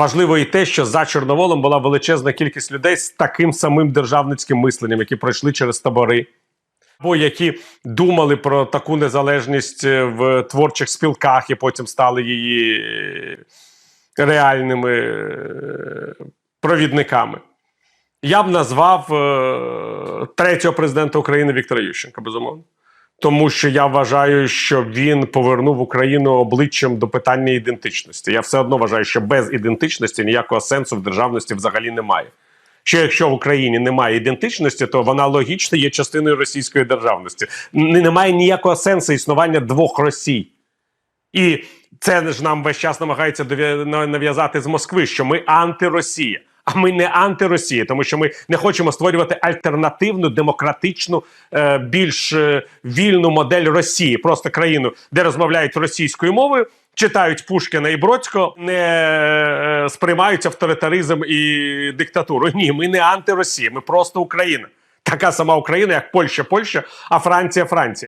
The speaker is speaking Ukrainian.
Важливо і те, що за Чорноволом була величезна кількість людей з таким самим державницьким мисленням, які пройшли через табори, або які думали про таку незалежність е, в творчих спілках і потім стали її е, реальними е, провідниками. Я б назвав третього президента України Віктора Ющенка, безумовно. Тому що я вважаю, що він повернув Україну обличчям до питання ідентичності. Я все одно вважаю, що без ідентичності ніякого сенсу в державності взагалі немає. Що якщо в Україні немає ідентичності, то вона логічно є частиною російської державності. Немає ніякого сенсу існування двох Росій. І це ж нам весь час намагаються нав'язати з Москви, що ми антиросія. А ми не антиросія, тому що ми не хочемо створювати альтернативну, демократичну, е, більш е, вільну модель Росії, просто країну, де розмовляють російською мовою, читають Пушкіна і Бродського, не е, сприймають авторитаризм і диктатуру. Ні, ми не антиросія, ми просто Україна. Така сама Україна, як Польща, Польща, а Франція, Франція.